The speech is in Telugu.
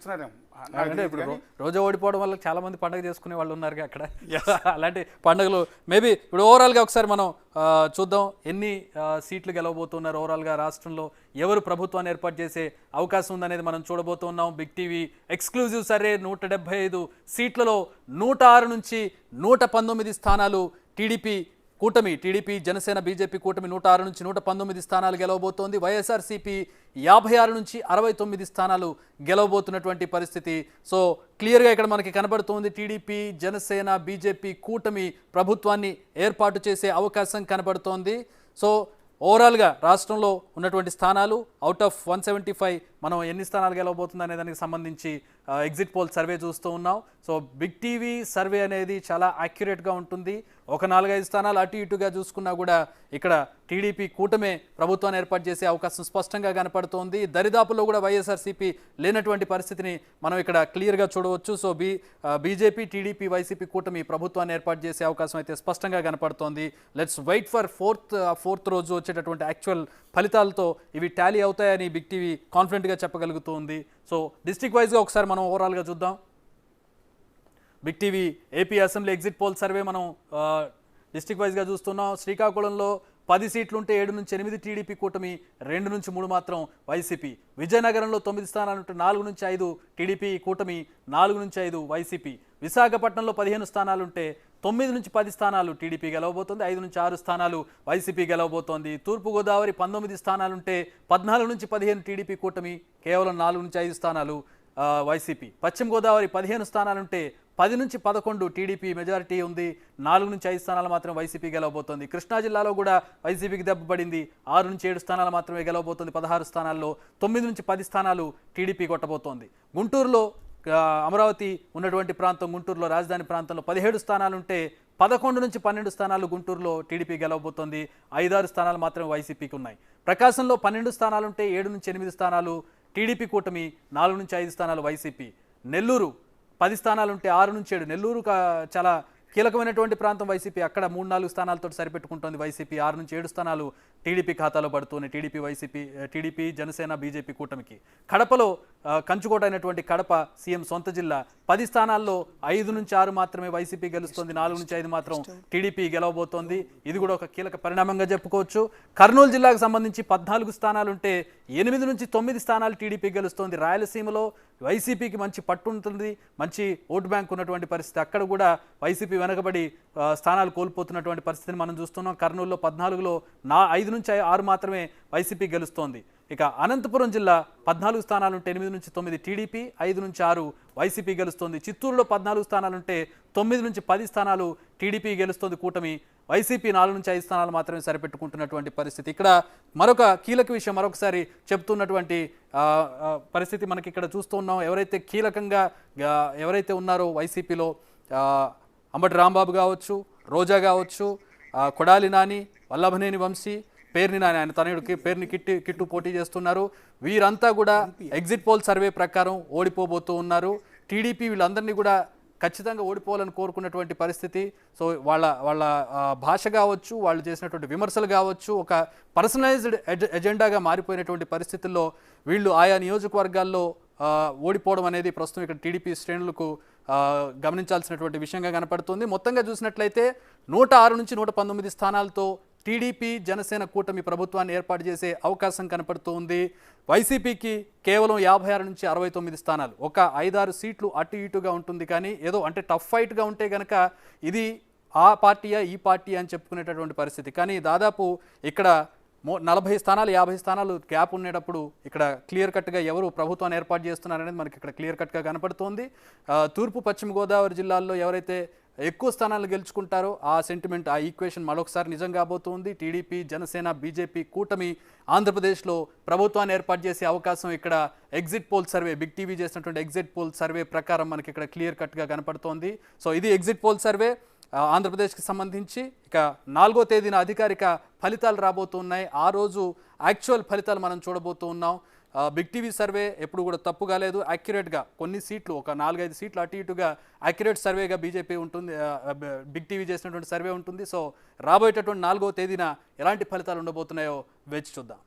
చేస్తున్నారేమో. ఇప్పుడు రోజా ఓడిపోవడం వల్ల చాలా మంది పండుగ చేసుకునే వాళ్ళు ఉన్నారు అక్కడ. అలాంటి పండుగలు మేబీ ఇప్పుడు ఓవరాల్గా ఒకసారి మనం చూద్దాం ఎన్ని సీట్లు గెలవబోతున్నారు ఓవరాల్గా రాష్ట్రంలో ఎవరు ప్రభుత్వాన్ని ఏర్పాటు చేసే అవకాశం ఉందనేది మనం చూడబోతున్నాం. బిగ్ టీవీ ఎక్స్క్లూజివ్ సర్వే నూట డెబ్బై ఐదు సీట్లలో నూట ఆరు నుంచి నూట పంతొమ్మిది స్థానాలు టీడీపీ కూటమి టీడీపీ జనసేన బీజేపీ కూటమి నూట ఆరు నుంచి నూట పంతొమ్మిది స్థానాలు గెలవబోతోంది. వైఎస్ఆర్సీపీ యాభై ఆరు నుంచి అరవై తొమ్మిది స్థానాలు గెలవబోతున్నటువంటి పరిస్థితి. సో క్లియర్గా ఇక్కడ మనకి కనబడుతోంది. టీడీపీ జనసేన బీజేపీ కూటమి ప్రభుత్వాన్ని ఏర్పాటు చేసే అవకాశం కనబడుతోంది. సో ఓవరాల్గా రాష్ట్రంలో ఉన్నటువంటి స్థానాలు out of one seventy five మనం ఎన్ని స్థానాలు గెలవబోతుంది అనే దానికి సంబంధించి ఎగ్జిట్ పోల్ సర్వే చూస్తూ ఉన్నాం. సో బిగ్ టీవీ సర్వే అనేది చాలా యాక్యురేట్గా ఉంటుంది. ఒక నాలుగైదు స్థానాలు అటు ఇటుగా చూసుకున్నా కూడా ఇక్కడ టీడీపీ కూటమే ప్రభుత్వాన్ని ఏర్పాటు చేసే అవకాశం స్పష్టంగా కనపడుతోంది. దరిదాపుల్లో కూడా వైఎస్ఆర్సీపీ లేనటువంటి పరిస్థితిని మనం ఇక్కడ క్లియర్గా చూడవచ్చు. So B BJP TDP YCP కూటమి ప్రభుత్వాన్ని ఏర్పాటు చేసే అవకాశం అయితే స్పష్టంగా కనపడుతోంది. Let's wait for fourth fourth రోజు వచ్చేటటువంటి యాక్చువల్ ఫలితాలతో ఇవి టాలీ అవుతాయని బిగ్ టీవీ కాన్ఫిడెంట్గా చెప్పగలుగుతుంది. సో డిస్టిక్ వైజ్గా ఒకసారి మనం ఓవరాల్గా చూద్దాం. Big TV AP assembly exit poll survey మనం డిస్టిక్ వైజ్గా చూస్తున్నాం. శ్రీకాకుళంలో పది సీట్లుంటే ఏడు నుంచి ఎనిమిది టీడీపీ కూటమి రెండు నుంచి మూడు మాత్రం వైసీపీ. విజయనగరంలో తొమ్మిది స్థానాలుంటే నాలుగు నుంచి ఐదు టీడీపీ కూటమి నాలుగు నుంచి ఐదు వైసీపీ. విశాఖపట్నంలో పదిహేను స్థానాలుంటే తొమ్మిది నుంచి పది స్థానాలు టీడీపీ గెలవబోతోంది ఐదు నుంచి ఆరు స్థానాలు వైసీపీ గెలవబోతోంది. తూర్పుగోదావరి పంతొమ్మిది స్థానాలుంటే పద్నాలుగు నుంచి పదిహేను టీడీపీ కూటమి కేవలం నాలుగు నుంచి ఐదు స్థానాలు వైసీపీ. పశ్చిమ గోదావరి పదిహేను స్థానాలుంటే పది నుంచి పదకొండు టీడీపీ మెజారిటీ ఉంది. నాలుగు నుంచి ఐదు స్థానాలు మాత్రం వైసీపీ గెలవబోతోంది. కృష్ణా జిల్లాలో కూడా వైసీపీకి దెబ్బపడింది ఆరు నుంచి ఏడు స్థానాలు మాత్రమే గెలవబోతోంది. పదహారు స్థానాల్లో తొమ్మిది నుంచి పది స్థానాలు టీడీపీ కొట్టబోతోంది. గుంటూరులో అమరావతి ఉన్నటువంటి ప్రాంతం గుంటూరులో రాజధాని ప్రాంతంలో పదిహేడు స్థానాలుంటే పదకొండు నుంచి పన్నెండు స్థానాలు గుంటూరులో టీడీపీ గెలవబోతోంది. ఐదారు స్థానాలు మాత్రమే వైసీపీకి ఉన్నాయి. ప్రకాశంలో పన్నెండు స్థానాలుంటే ఏడు నుంచి ఎనిమిది స్థానాలు టీడీపీ కూటమి నాలుగు నుంచి ఐదు స్థానాలు వైసీపీ. నెల్లూరు పది స్థానాలు ఉంటే ఆరు నుంచి ఏడు. నెల్లూరు కా- చాలా కీలకమైనటువంటి ప్రాంతం వైసీపీ. అక్కడ మూడు నాలుగు స్థానాలతో సరిపెట్టుకుంటోంది వైసీపీ. ఆరు నుంచి ఏడు స్థానాలు టీడీపీ ఖాతాలో పడుతున్నాయి TDP YCP TDP Janasena BJP కూటమికి. కడపలో ఆ, కంచుకోట అయినటువంటి కడప సీఎం సొంత జిల్లా పది స్థానాల్లో ఐదు నుంచి ఆరు మాత్రమే వైసీపీ గెలుస్తుంది నాలుగు నుంచి ఐదు మాత్రం టీడీపీ గెలవబోతోంది. ఇది కూడా ఒక కీలక పరిణామంగా చెప్పుకోవచ్చు. కర్నూలు జిల్లాకు సంబంధించి పద్నాలుగు స్థానాలుంటే ఎనిమిది నుంచి తొమ్మిది స్థానాలు టీడీపీ గెలుస్తోంది. రాయలసీమలో వైసీపీకి మంచి పట్టు ఉంటుంది మంచి ఓటు బ్యాంక్ ఉన్నటువంటి పరిస్థితి. అక్కడ కూడా వైసీపీ వెనకబడి స్థానాలు కోల్పోతున్నటువంటి పరిస్థితిని మనం చూస్తున్నాం. కర్నూలులో పద్నాలుగులో నా ఐదు నుంచి ఆరు మాత్రమే వైసీపీ గెలుస్తోంది. ఇక అనంతపురం జిల్లా పద్నాలుగు స్థానాలుంటే ఎనిమిది నుంచి తొమ్మిది టీడీపీ ఐదు నుంచి ఆరు వైసీపీ గెలుస్తోంది. చిత్తూరులో పద్నాలుగు స్థానాలుంటే తొమ్మిది నుంచి పది స్థానాలు టీడీపీ గెలుస్తోంది. కూటమి వైసీపీ నాలుగు నుంచి ఐదు స్థానాలు మాత్రమే సరిపెట్టుకుంటున్నటువంటి పరిస్థితి. ఇక్కడ మరొక కీలక విషయం మరొకసారి చెప్తున్నటువంటి పరిస్థితి మనకి ఇక్కడ చూస్తూ ఉన్నాం. ఎవరైతే కీలకంగా ఎవరైతే ఉన్నారో వైసీపీలో అంబటి రాంబాబు కావచ్చు రోజా కావచ్చు కొడాలి నాని వల్లభనేని వంశీ పేర్ని నాని ఆయన తనయుడికి పేరుని కిట్టి కిట్టు పోటీ చేస్తున్నారు. వీరంతా కూడా ఎగ్జిట్ పోల్ సర్వే ప్రకారం ఓడిపోబోతూ ఉన్నారు. టీడీపీ వీళ్ళందరినీ కూడా ఖచ్చితంగా ఓడిపోవాలని కోరుకున్నటువంటి పరిస్థితి. సో వాళ్ళ వాళ్ళ భాష కావచ్చు వాళ్ళు చేసినటువంటి విమర్శలు కావచ్చు ఒక పర్సనలైజ్డ్ ఎజెండాగా మారిపోయినటువంటి పరిస్థితుల్లో వీళ్ళు ఆయా నియోజకవర్గాల్లో ఓడిపోవడం అనేది ప్రస్తుతం ఇక్కడ టీడీపీ శ్రేణులకు గమనించాల్సినటువంటి విషయంగా కనపడుతుంది. మొత్తంగా చూసినట్లయితే నూట ఆరు నుంచి నూట పంతొమ్మిది స్థానాలతో టీడీపీ జనసేన కూటమి ప్రభుత్వాన్ని ఏర్పాటు చేసే అవకాశం కనపడుతోంది. వైసీపీకి కేవలం యాభై ఆరు నుంచి అరవై తొమ్మిది స్థానాలు. ఒక ఐదారు సీట్లు అటు ఇటుగా ఉంటుంది కానీ ఏదో అంటే టఫ్ ఫైట్గా ఉంటే గనక ఇది ఆ పార్టీయా ఈ పార్టీ అని చెప్పుకునేటటువంటి పరిస్థితి. కానీ దాదాపు ఇక్కడ మో నలభై స్థానాలు యాభై స్థానాలు గ్యాప్ ఉండేటప్పుడు ఇక్కడ క్లియర్ కట్గా ఎవరు ప్రభుత్వాన్ని ఏర్పాటు చేస్తున్నారనేది మనకి ఇక్కడ క్లియర్ కట్గా కనపడుతోంది. తూర్పు పశ్చిమ గోదావరి జిల్లాల్లో ఎవరైతే ఎక్కువ స్థానాలు గెలుచుకుంటారో ఆ సెంటిమెంట్ ఆ ఈక్వేషన్ మరొకసారి నిజం కాబోతోంది. టీడీపీ జనసేన బీజేపీ కూటమి ఆంధ్రప్రదేశ్లో ప్రభుత్వాన్ని ఏర్పాటు చేసే అవకాశం ఇక్కడ exit poll survey big TV చేసినటువంటి ఎగ్జిట్ పోల్ సర్వే ప్రకారం మనకి ఇక్కడ క్లియర్ కట్గా కనపడుతోంది. సో ఇది ఎగ్జిట్ పోల్ సర్వే ఆంధ్రప్రదేశ్కి సంబంధించి ఇక నాలుగో తేదీన అధికారిక ఫలితాలు రాబోతున్నాయి. ఆ రోజు యాక్చువల్ ఫలితాలు మనం చూడబోతూ ఉన్నాం బిగ్ టీవీ సర్వే ఎప్పుడు కూడా తప్పు కాలేదు. యాక్యురేట్గా కొన్ని సీట్లు ఒక నాలుగైదు సీట్లు అటు ఇటుగా యాక్యురేట్ సర్వేగా బీజేపీ ఉంటుంది. బిగ్ టీవీ చేసినటువంటి సర్వే ఉంటుంది. సో రాబోయేటటువంటి నాలుగో తేదీన ఎలాంటి ఫలితాలు ఉండబోతున్నాయో వేచి చూద్దాం.